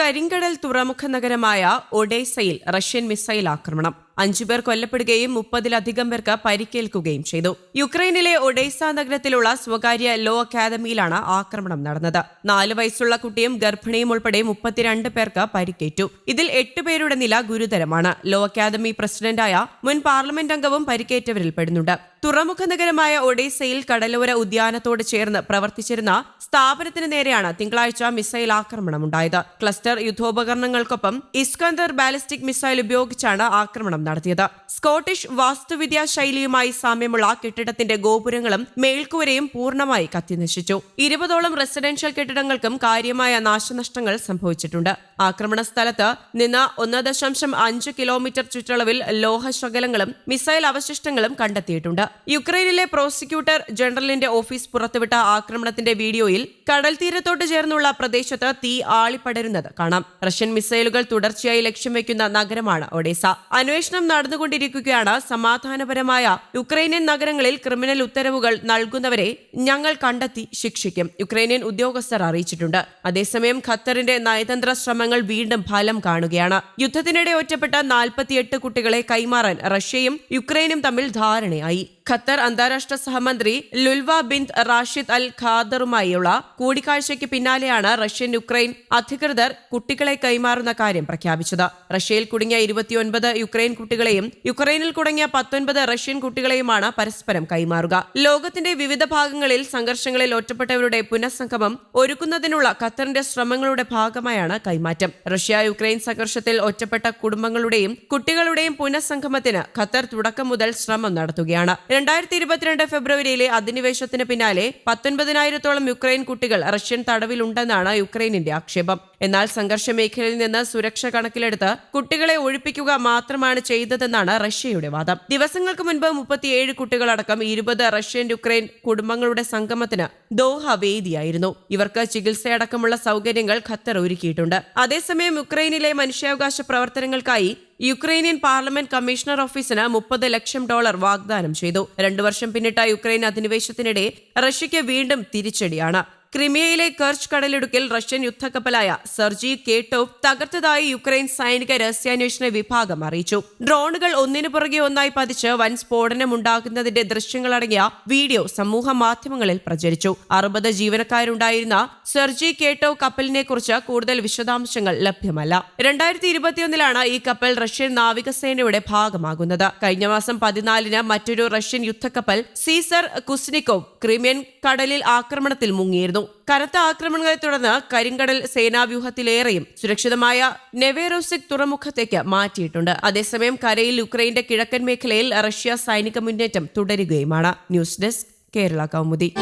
കരിങ്കടൽ തുറമുഖ നഗരമായ ഒഡേസയിൽ Russian missile ആക്രമണം. അഞ്ചുപേർ കൊല്ലപ്പെടുകയും മുപ്പതിലധികം പേർക്ക് പരിക്കേൽക്കുകയും ചെയ്തു. യുക്രൈനിലെ ഒഡേസ നഗരത്തിലുള്ള സ്വകാര്യ ലോ അക്കാദമിയിലാണ് ആക്രമണം നടന്നത്. നാല് വയസ്സുള്ള കുട്ടിയും ഗർഭിണിയും ഉൾപ്പെടെ മുപ്പത്തിരണ്ട് പേർക്ക് പരിക്കേറ്റു. ഇതിൽ എട്ട് പേരുടെ നില ഗുരുതരമാണ്. ലോ അക്കാദമി പ്രസിഡന്റായ മുൻ പാർലമെന്റ് അംഗവും പരിക്കേറ്റവരിൽ പെടുന്നുണ്ട് തുറമുഖ നഗരമായ ഒഡീസയിൽ കടലോര ഉദ്യാനത്തോട് ചേർന്ന് പ്രവർത്തിച്ചിരുന്ന സ്ഥാപനത്തിന് നേരെയാണ് തിങ്കളാഴ്ച മിസൈൽ ആക്രമണം ആക്രമണമുണ്ടായത്. ക്ലസ്റ്റർ യുദ്ധോപകരണങ്ങൾക്കൊപ്പം ഇസ്കന്ദർ ബാലിസ്റ്റിക് മിസൈൽ ഉപയോഗിച്ചാണ് ആക്രമണം നടത്തിയത്. സ്കോട്ടിഷ് വാസ്തുവിദ്യാ ശൈലിയുമായി സാമ്യമുള്ള കെട്ടിടത്തിന്റെ ഗോപുരങ്ങളും മേൽക്കൂരയും പൂർണമായി കത്തിനശിച്ചു. ഇരുപതോളം റെസിഡൻഷ്യൽ കെട്ടിടങ്ങൾക്കും കാര്യമായ നാശനഷ്ടങ്ങൾ സംഭവിച്ചിട്ടുണ്ട്. ആക്രമണ സ്ഥലത്ത് നിന്ന് ഒന്ന് ദശാംശം അഞ്ച് കിലോമീറ്റർ ചുറ്റളവിൽ ലോഹശകലങ്ങളും മിസൈൽ അവശിഷ്ടങ്ങളും കണ്ടെത്തിയിട്ടുണ്ട്. യുക്രൈനിലെ പ്രോസിക്യൂട്ടർ ജനറലിന്റെ ഓഫീസ് പുറത്തുവിട്ട ആക്രമണത്തിന്റെ വീഡിയോയിൽ കടൽ തീരത്തോട്ട് ചേർന്നുള്ള പ്രദേശത്ത് തീ ആളിപ്പടരുന്നത് കാണാം. റഷ്യൻ മിസൈലുകൾ തുടർച്ചയായി ലക്ഷ്യം വയ്ക്കുന്ന നഗരമാണ് ഒഡേസ. അന്വേഷണം നടന്നുകൊണ്ടിരിക്കുകയാണ്. സമാധാനപരമായ യുക്രൈനിയൻ നഗരങ്ങളിൽ ക്രിമിനൽ ഉത്തരവുകൾ നൽകുന്നവരെ ഞങ്ങൾ കണ്ടെത്തി ശിക്ഷിക്കും യുക്രൈനിയൻ ഉദ്യോഗസ്ഥർ അറിയിച്ചിട്ടുണ്ട്. അതേസമയം ഖത്തറിന്റെ നയതന്ത്ര ശ്രമങ്ങൾ വീണ്ടും ഫലം കാണുകയാണ്. യുദ്ധത്തിനിടെ ഒറ്റപ്പെട്ട നാൽപ്പത്തിയെട്ട് കുട്ടികളെ കൈമാറാൻ റഷ്യയും യുക്രൈനും തമ്മിൽ ധാരണയായി. ഖത്തർ അന്താരാഷ്ട്ര സഹമന്ത്രി ലുൽവ ബിന്ദ് റാഷിദ് അൽ ഖാദറുമായുള്ള കൂടിക്കാഴ്ചയ്ക്ക് പിന്നാലെയാണ് റഷ്യൻ യുക്രൈൻ അധികൃതർ കുട്ടികളെ കൈമാറുന്ന കാര്യം പ്രഖ്യാപിച്ചത്. റഷ്യയിൽ കുടുങ്ങിയ ഇരുപത്തിയൊൻപത് യുക്രൈൻ കുട്ടികളെയും യുക്രൈനിൽ കുടുങ്ങിയ പത്തൊൻപത് റഷ്യൻ കുട്ടികളെയുമാണ് പരസ്പരം കൈമാറുക. ലോകത്തിന്റെ വിവിധ ഭാഗങ്ങളിൽ സംഘർഷങ്ങളിൽ ഒറ്റപ്പെട്ടവരുടെ പുനഃസംഗമം ഒരുക്കുന്നതിനുള്ള ഖത്തറിന്റെ ശ്രമങ്ങളുടെ ഭാഗമായാണ് കൈമാറ്റം. റഷ്യ യുക്രൈൻ സംഘർഷത്തിൽ ഒറ്റപ്പെട്ട കുടുംബങ്ങളുടെയും കുട്ടികളുടെയും പുനഃസംഗമത്തിന് ഖത്തർ തുടക്കം മുതൽ ശ്രമം നടത്തുകയാണ്. രണ്ടായിരത്തി ഇരുപത്തിരണ്ട് ഫെബ്രുവരിയിലെ അധിനിവേശത്തിന് പിന്നാലെ പത്തൊൻപതിനായിരത്തോളം യുക്രൈൻ കുട്ടികൾ റഷ്യൻ തടവിലുണ്ടെന്നാണ് യുക്രൈനിന്റെ ആക്ഷേപം. എന്നാൽ സംഘർഷ മേഖലയിൽ നിന്ന് സുരക്ഷ കണക്കിലെടുത്ത് കുട്ടികളെ ഒഴിപ്പിക്കുക മാത്രമാണ് ചെയ്തതെന്നാണ് റഷ്യയുടെ വാദം. ദിവസങ്ങൾക്ക് മുൻപ് മുപ്പത്തിയേഴ് കുട്ടികളടക്കം ഇരുപത് റഷ്യൻ യുക്രൈൻ കുടുംബങ്ങളുടെ സംഗമത്തിന് ദോഹ വേദിയായിരുന്നു. ഇവർക്ക് ചികിത്സയടക്കമുള്ള സൗകര്യങ്ങൾ ഖത്തർ ഒരുക്കിയിട്ടുണ്ട്. അതേസമയം യുക്രൈനിലെ മനുഷ്യാവകാശ പ്രവർത്തനങ്ങൾക്കായി യുക്രൈനിയൻ പാർലമെന്റ് കമ്മീഷണർ ഓഫീസിന് മുപ്പത് ലക്ഷം ഡോളർ വാഗ്ദാനം ചെയ്തു. രണ്ടു വർഷം പിന്നിട്ട യുക്രൈൻ അധിനിവേശത്തിനിടെ റഷ്യയ്ക്ക് വീണ്ടും തിരിച്ചടിയാണ്. ക്രിമിയയിലെ കർച്ച് കടലിടുക്കിൽ റഷ്യൻ യുദ്ധക്കപ്പലായ സെർജി കേട്ടോവ് തകർത്തതായി യുക്രൈൻ സൈനിക രഹസ്യാന്വേഷണ വിഭാഗം അറിയിച്ചു. ഡ്രോണുകൾ ഒന്നിനു പുറകെ ഒന്നായി പതിച്ച് വൻ സ്ഫോടനമുണ്ടാകുന്നതിന്റെ ദൃശ്യങ്ങളടങ്ങിയ വീഡിയോ സമൂഹ മാധ്യമങ്ങളിൽ പ്രചരിച്ചു. അറുപത് ജീവനക്കാരുണ്ടായിരുന്ന സെർജി കേട്ടോവ് കപ്പലിനെ കുറിച്ച് കൂടുതൽ വിശദാംശങ്ങൾ ലഭ്യമല്ല. രണ്ടായിരത്തി ഇരുപത്തിയൊന്നിലാണ് ഈ കപ്പൽ റഷ്യൻ നാവികസേനയുടെ ഭാഗമാകുന്നത്. കഴിഞ്ഞ മാസം പതിനാലിന് മറ്റൊരു റഷ്യൻ യുദ്ധക്കപ്പൽ സീസർ കുസ്നിക്കോവ് ക്രിമിയൻ കടലിൽ ആക്രമണത്തിൽ മുങ്ങിയിരുന്നു. കനത്ത ആക്രമണങ്ങളെ തുടർന്ന് കരിങ്കടൽ സേനാവ്യൂഹത്തിലേറെയും സുരക്ഷിതമായ നെവേറോസിക് തുറമുഖത്തേക്ക് മാറ്റിയിട്ടുണ്ട്. അതേസമയം കരയിൽ യുക്രൈന്റെ കിഴക്കൻ മേഖലയിൽ റഷ്യ സൈനിക മുന്നേറ്റം തുടരുകയുമാണ്. News desk Kerala Kaumudi.